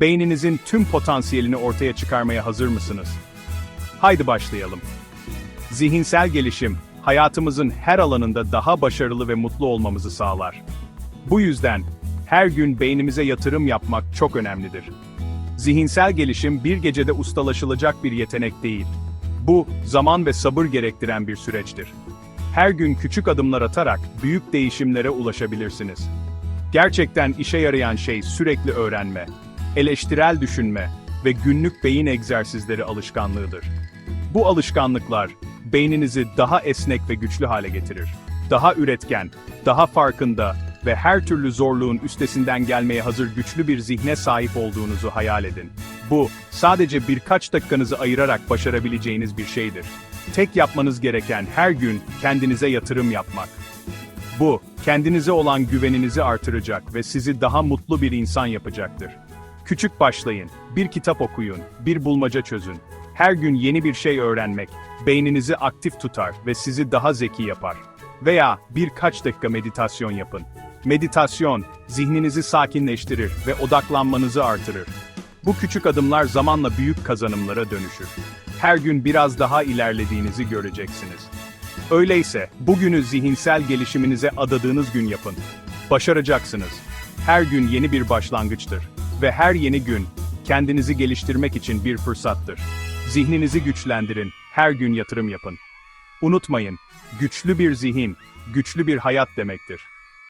Beyninizin tüm potansiyelini ortaya çıkarmaya hazır mısınız? Haydi başlayalım. Zihinsel gelişim, hayatımızın her alanında daha başarılı ve mutlu olmamızı sağlar. Bu yüzden her gün beynimize yatırım yapmak çok önemlidir. Zihinsel gelişim bir gecede ustalaşılacak bir yetenek değil. Bu, zaman ve sabır gerektiren bir süreçtir. Her gün küçük adımlar atarak büyük değişimlere ulaşabilirsiniz. Gerçekten işe yarayan şey sürekli öğrenme, eleştirel düşünme ve günlük beyin egzersizleri alışkanlığıdır. Bu alışkanlıklar beyninizi daha esnek ve güçlü hale getirir. Daha üretken, daha farkında ve her türlü zorluğun üstesinden gelmeye hazır güçlü bir zihne sahip olduğunuzu hayal edin. Bu, sadece birkaç dakikanızı ayırarak başarabileceğiniz bir şeydir. Tek yapmanız gereken her gün kendinize yatırım yapmak. Bu, kendinize olan güveninizi artıracak ve sizi daha mutlu bir insan yapacaktır. Küçük başlayın, bir kitap okuyun, bir bulmaca çözün. Her gün yeni bir şey öğrenmek, beyninizi aktif tutar ve sizi daha zeki yapar. Veya birkaç dakika meditasyon yapın. Meditasyon, zihninizi sakinleştirir ve odaklanmanızı artırır. Bu küçük adımlar zamanla büyük kazanımlara dönüşür. Her gün biraz daha ilerlediğinizi göreceksiniz. Öyleyse, bugünü zihinsel gelişiminize adadığınız gün yapın. Başaracaksınız. Her gün yeni bir başlangıçtır. Ve her yeni gün, kendinizi geliştirmek için bir fırsattır. Zihninizi güçlendirin, her gün yatırım yapın. Unutmayın, güçlü bir zihin, güçlü bir hayat demektir.